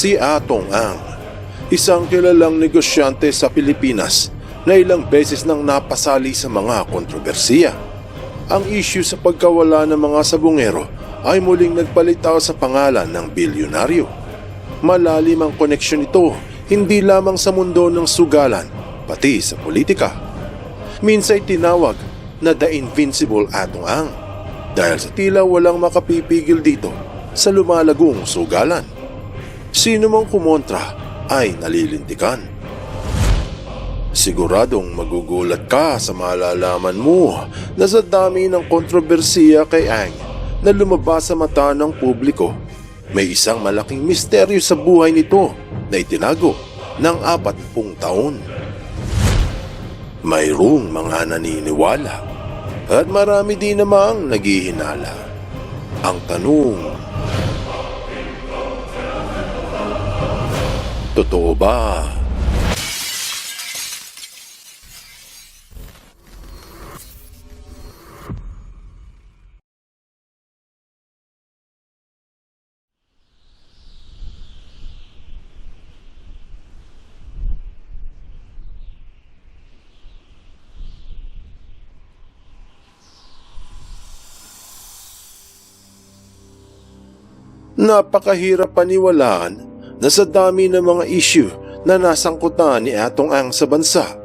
Si Atong Ang, isang kilalang negosyante sa Pilipinas na ilang beses nang napasali sa mga kontrobersiya. Ang issue sa pagkawala ng mga sabungero ay muling nagpalitaw sa pangalan ng bilyonaryo. Malalim ang koneksyon nito hindi lamang sa mundo ng sugalan, pati sa politika. Minsay tinawag na The Invincible Atong Ang dahil sa tila walang makapipigil dito sa lumalagong sugalan. Sino mang kumontra ay nalilintikan. Siguradong magugulat ka sa malalaman mo na sa dami ng kontrobersiya kay Ang na lumabas sa mata ng publiko, may isang malaking misteryo sa buhay nito na itinago ng apat pung taon. Mayroong mga naniniwala at marami din namang naghihinala. Ang tanong, Totoo ba? Napakahirap paniwalaan na sa dami ng mga issue na nasangkutan ni Atong Ang sa bansa,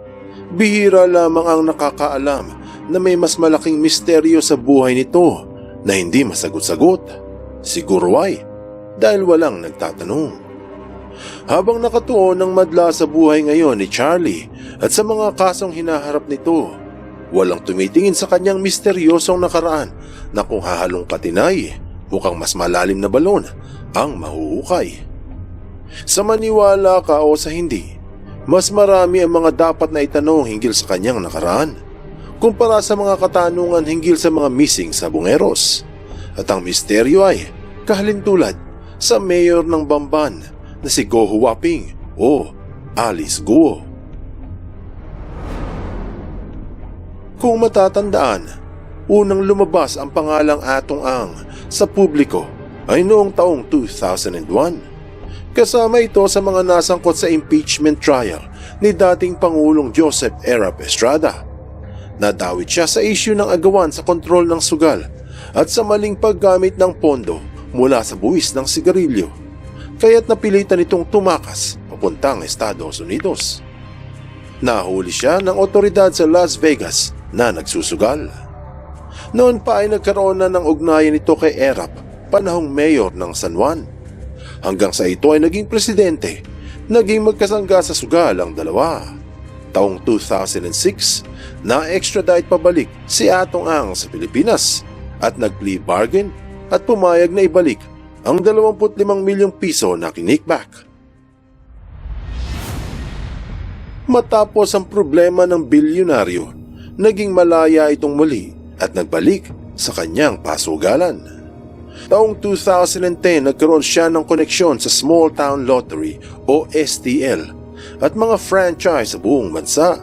bihira lamang ang nakakaalam na may mas malaking misteryo sa buhay nito na hindi masagot-sagot. Siguro ay dahil walang nagtatanong. Habang nakatuon ng madla sa buhay ngayon ni Charlie at sa mga kasong hinaharap nito, walang tumitingin sa kanyang misteryosong nakaraan na kung hahalong patinay, mukhang mas malalim na balon ang mahuhukay. Sa maniwala ka o sa hindi, mas marami ang mga dapat na itanong hinggil sa kanyang nakaraan kumpara sa mga katanungan hinggil sa mga missing sa bungeros. At ang misteryo ay kahalintulad sa mayor ng Bamban na si Go Huaping o Alice Guo. Kung matatandaan, unang lumabas ang pangalang Atong Ang sa publiko ay noong taong 2001. Kasama ito sa mga nasangkot sa impeachment trial ni dating Pangulong Joseph Erap Estrada. Nadawit siya sa issue ng agawan sa kontrol ng sugal at sa maling paggamit ng pondo mula sa buwis ng sigarilyo. Kaya't napilitan itong tumakas papuntang Estados Unidos. Nahuli siya ng otoridad sa Las Vegas na nagsusugal. Noon pa ay nagkaroon na ng ugnayan ito kay Erap, panahong mayor ng San Juan hanggang sa ito ay naging presidente, naging magkasangga sa sugal ang dalawa. Taong 2006, na-extradite pabalik si Atong Ang sa Pilipinas at nag-plea bargain at pumayag na ibalik ang 25 milyong piso na kinikback. Matapos ang problema ng bilyonaryo, naging malaya itong muli at nagbalik sa kanyang pasugalan. Taong 2010 nagkaroon siya ng koneksyon sa Small Town Lottery o STL at mga franchise sa buong bansa.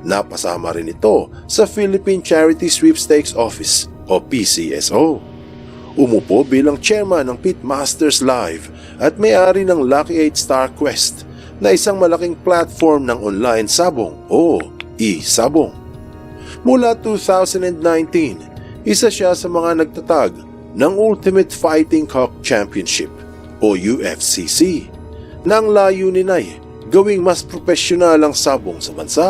Napasama rin ito sa Philippine Charity Sweepstakes Office o PCSO. Umupo bilang chairman ng Pitmasters Live at may-ari ng Lucky 8 Star Quest na isang malaking platform ng online sabong o e-sabong. Mula 2019, isa siya sa mga nagtatag ng Ultimate Fighting Cock Championship o UFCC na ang layunin ay gawing mas profesional ang sabong sa bansa.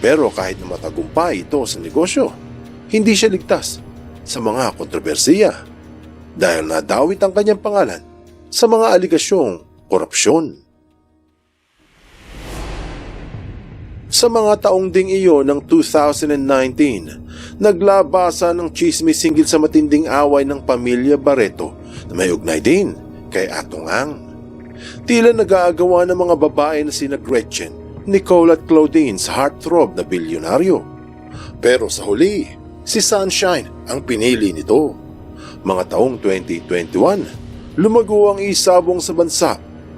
Pero kahit na matagumpay ito sa negosyo, hindi siya ligtas sa mga kontrobersiya dahil nadawit ang kanyang pangalan sa mga aligasyong korupsyon. Sa mga taong ding iyo ng 2019, naglabasa ng chismis hinggil sa matinding away ng pamilya Barreto na may ugnay din kay Atong Ang. Tila nag-aagawa ng mga babae na sina Gretchen, Nicole at Claudine sa heartthrob na bilyonaryo. Pero sa huli, si Sunshine ang pinili nito. Mga taong 2021, lumago ang isabong sa bansa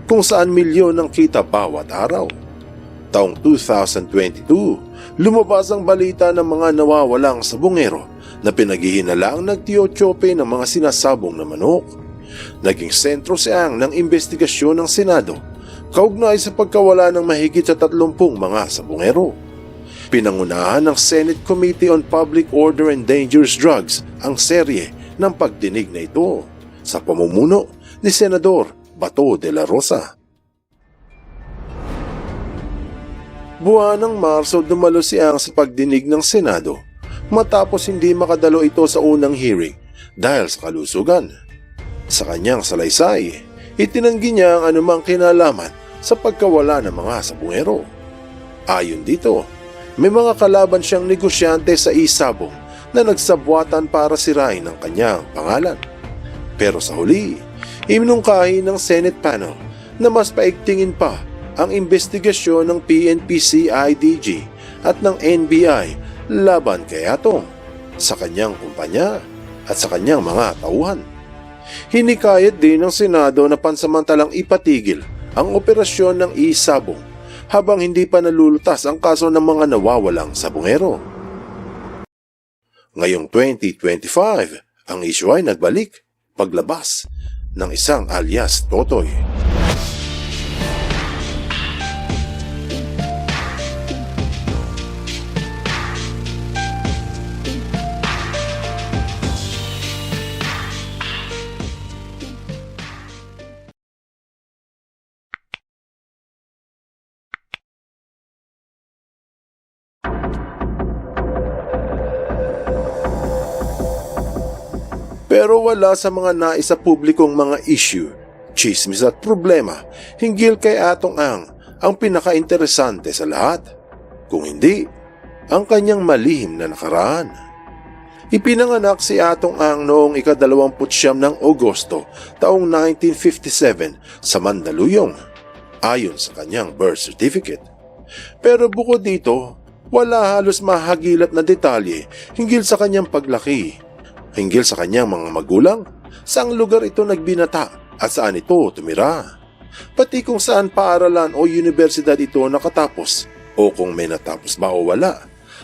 kung saan milyon ang kita bawat araw taong 2022, lumabas ang balita ng mga nawawalang sabongero na pinaghihinala ang nagtiyotyope ng mga sinasabong na manok. Naging sentro si Ang ng investigasyon ng Senado kaugnay sa pagkawala ng mahigit sa 30 mga sabungero. Pinangunahan ng Senate Committee on Public Order and Dangerous Drugs ang serye ng pagdinig na ito sa pamumuno ni Senador Bato de la Rosa. Buwan ng Marso dumalo si Ang sa pagdinig ng Senado matapos hindi makadalo ito sa unang hearing dahil sa kalusugan. Sa kanyang salaysay, itinanggi niya ang anumang kinalaman sa pagkawala ng mga sabungero. Ayon dito, may mga kalaban siyang negosyante sa isabong na nagsabwatan para sirain ang kanyang pangalan. Pero sa huli, iminungkahi ng Senate panel na mas paigtingin pa ang investigasyon ng PNP-CIDG at ng NBI laban kay Atong sa kanyang kumpanya at sa kanyang mga tauhan. Hinikayat din ng Senado na pansamantalang ipatigil ang operasyon ng isabong habang hindi pa nalulutas ang kaso ng mga nawawalang sabungero. Ngayong 2025, ang issue ay nagbalik paglabas ng isang alias Totoy. Pero wala sa mga naisa publikong mga issue, chismis at problema hinggil kay Atong Ang ang pinaka-interesante sa lahat. Kung hindi, ang kanyang malihim na nakaraan. Ipinanganak si Atong Ang noong ikadalawamputsyam ng Agosto taong 1957 sa Mandaluyong ayon sa kanyang birth certificate. Pero bukod dito, wala halos mahagilat na detalye hinggil sa kanyang paglaki hinggil sa kanyang mga magulang, saang lugar ito nagbinata at saan ito tumira. Pati kung saan paaralan o universidad ito nakatapos o kung may natapos ba o wala.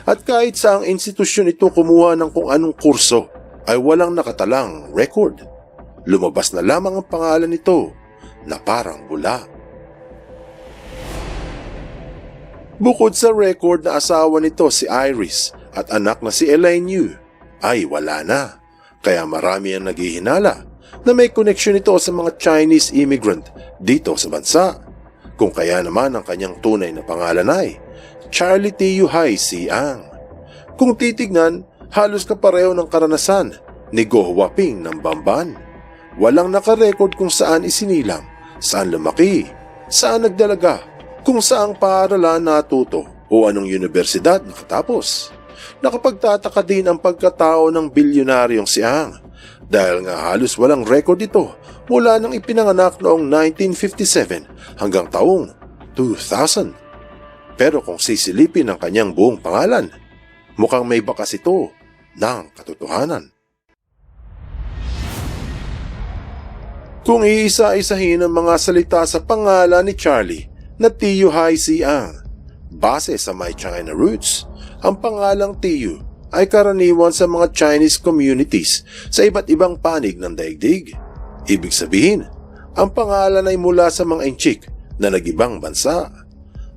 At kahit saang institusyon ito kumuha ng kung anong kurso ay walang nakatalang record. Lumabas na lamang ang pangalan nito na parang bula. Bukod sa record na asawa nito si Iris at anak na si Elaine Yu, ay wala na. Kaya marami ang naghihinala na may koneksyon ito sa mga Chinese immigrant dito sa bansa. Kung kaya naman ang kanyang tunay na pangalan ay Charlie T. Yuhai Siang. Kung titignan, halos kapareho ng karanasan ni Go Huaping ng Bamban. Walang nakarecord kung saan isinilang, saan lumaki, saan nagdalaga, kung saang paaralan natuto o anong universidad nakatapos nakapagtataka din ang pagkatao ng bilyonaryong si Ang dahil nga halos walang record ito mula nang ipinanganak noong 1957 hanggang taong 2000. Pero kung sisilipin ang kanyang buong pangalan, mukhang may bakas ito ng katotohanan. Kung iisa-isahin ang mga salita sa pangalan ni Charlie na Tiyo Hai Si Ang, base sa My China Roots, ang pangalang Tiyu ay karaniwan sa mga Chinese communities sa iba't ibang panig ng daigdig. Ibig sabihin, ang pangalan ay mula sa mga Inchik na nagibang bansa.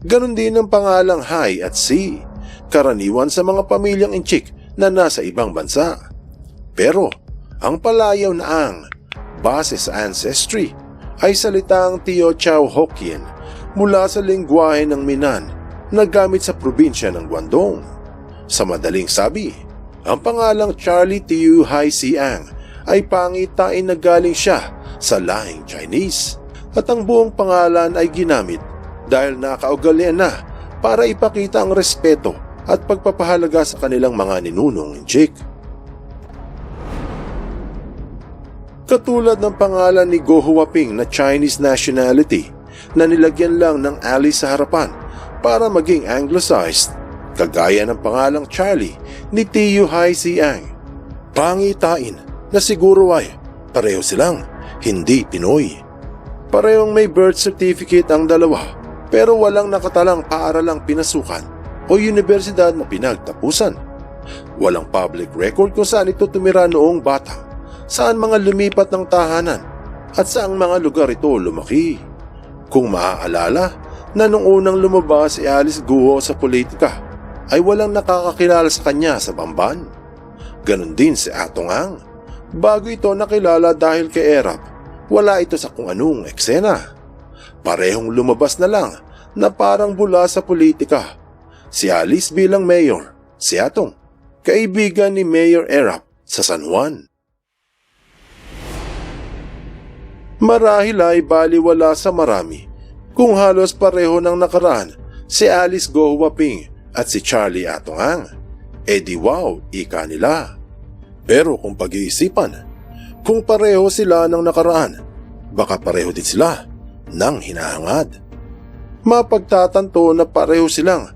Ganon din ang pangalang Hai at Si, karaniwan sa mga pamilyang Inchik na nasa ibang bansa. Pero, ang palayaw na ang, base sa ancestry, ay salitang Tio Chow Hokkien mula sa lingwahe ng Minan na gamit sa probinsya ng Guangdong. Sa madaling sabi, ang pangalang Charlie Tiu Hai Siang ay pangitain na galing siya sa lahing Chinese at ang buong pangalan ay ginamit dahil nakaugalian na para ipakita ang respeto at pagpapahalaga sa kanilang mga ninunong Inchik. Katulad ng pangalan ni Go Huaping na Chinese nationality na nilagyan lang ng Ali sa harapan para maging anglicized, kagaya ng pangalang Charlie ni Tiyu Hai Siang. Pangitain na siguro ay pareho silang hindi Pinoy. Parehong may birth certificate ang dalawa pero walang nakatalang paaralang pinasukan o universidad na pinagtapusan. Walang public record kung saan ito tumira noong bata, saan mga lumipat ng tahanan at saang mga lugar ito lumaki. Kung maaalala na nung unang lumabas si Alice Guo sa politika ay walang nakakakilala sa kanya sa Bamban. Ganon din si Atong Ang. Bago ito nakilala dahil kay Erap, wala ito sa kung anong eksena. Parehong lumabas na lang na parang bula sa politika. Si Alice bilang mayor, si Atong, kaibigan ni Mayor Erap sa San Juan. Marahil ay baliwala sa marami kung halos pareho ng nakaraan si Alice Go Huaping at si Charlie Atongang. E di wow, ika nila. Pero kung pag-iisipan, kung pareho sila ng nakaraan, baka pareho din sila ng hinahangad. Mapagtatanto na pareho silang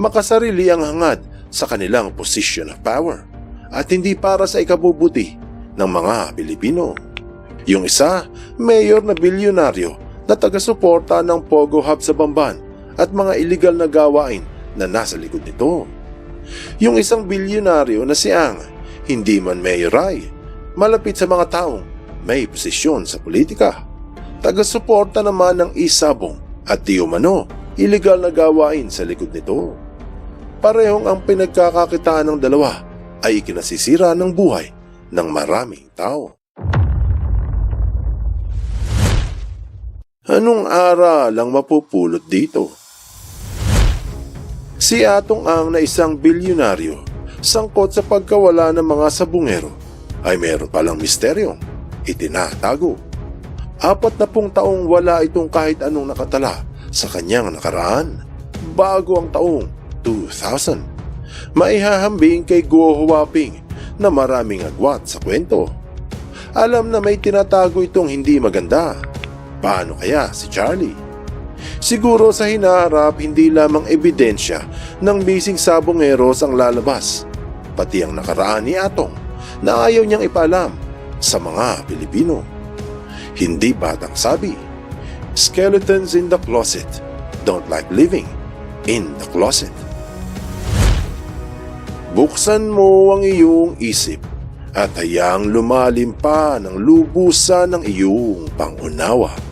makasarili ang hangad sa kanilang position of power at hindi para sa ikabubuti ng mga Pilipino. Yung isa, mayor na bilyonaryo na taga-suporta ng Pogo Hub sa Bamban at mga illegal na gawain na nasa likod nito. Yung isang bilyonaryo na si Ang, hindi man mayor ay, malapit sa mga taong may posisyon sa politika. Taga-suporta naman ng isabong at di umano, na gawain sa likod nito. Parehong ang pinagkakakitaan ng dalawa ay ikinasisira ng buhay ng maraming tao. Anong aral ang mapupulot dito? Si Atong Ang na isang bilyonaryo, sangkot sa pagkawala ng mga sabungero, ay meron palang misteryong itinatago. Apat na pung taong wala itong kahit anong nakatala sa kanyang nakaraan, bago ang taong 2000. Maihahambing kay Guo Huaping na maraming agwat sa kwento. Alam na may tinatago itong hindi maganda. Paano kaya si Charlie? Siguro sa hinaharap hindi lamang ebidensya ng missing sabongeros ang lalabas, pati ang nakaraan ni Atong na ayaw niyang ipaalam sa mga Pilipino. Hindi batang sabi, skeletons in the closet don't like living in the closet. Buksan mo ang iyong isip at hayaang lumalim pa ng lubusan ng iyong pangunawa